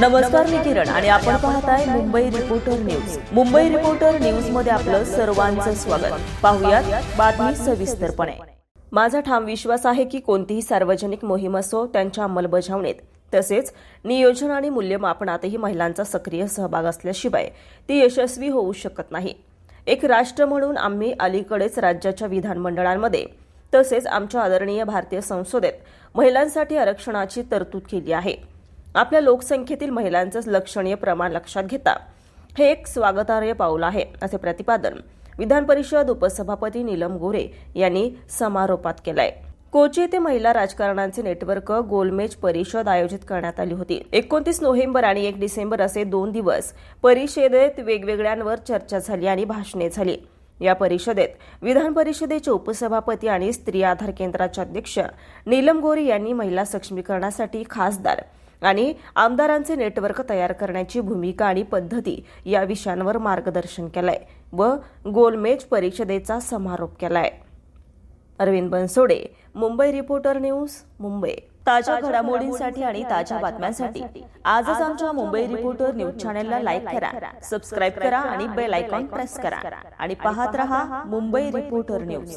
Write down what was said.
नमस्कार मी किरण आणि आपण पाहताय Mumbai reporter news Mumbai reporter न्यूजमध्ये आपलं सर्वांचं स्वागत. पाहुयात बातमी सविस्तरपणे. माझा ठाम विश्वास आहे की कोणतीही सार्वजनिक मोहीम असो त्यांच्या अंमलबजावणीत तसेच नियोजन आणि मूल्यमापनातही महिलांचा सक्रिय सहभाग असल्याशिवाय ती यशस्वी होऊ शकत नाही. एक राष्ट्र म्हणून आम्ही अलीकडेच राज्याच्या विधानमंडळांमध्ये तसेच आमच्या आदरणीय भारतीय संसदेत महिलांसाठी आरक्षणाची तरतूद केली आहे. आपल्या लोकसंख्येतील महिलांचं लक्षणीय प्रमाण लक्षात घेता. हे एक स्वागतार्ह पाऊल आहे असे प्रतिपादन विधान परिषद उपसभापती नीलम गोरे यांनी समारोपात केलंय. कोची येथे महिला राजकारणांचे नेटवर्क गोलमेज परिषद आयोजित करण्यात आली होती. एकोणतीस नोव्हेंबर आणि एक डिसेंबर असे दोन दिवस परिषदेत वेगवेगळ्यांवर चर्चा झाली आणि भाषणे झाली. या परिषदेत विधान परिषदेचे उपसभापती आणि स्त्री आधार केंद्राचे अध्यक्ष नीलम गोरे यांनी महिला सक्षमीकरणासाठी खासदार आणि आमदारांचे नेटवर्क तयार करण्याची भूमिका आणि पद्धती या विषयांवर मार्गदर्शन केलंय व गोलमेज परिषदेचा समारोप केलाय. Arvind Bansode Mumbai reporter news Mumbai. ताज्या घडामोडींसाठी आणि ताज्या बातम्यांसाठी आजच आमच्या मुंबई रिपोर्टर न्यूज चॅनलला लाईक करा सबस्क्राईब करा आणि बेल आयकॉन प्रेस करा. आणि पाहत रहा मुंबई रिपोर्टर न्यूज.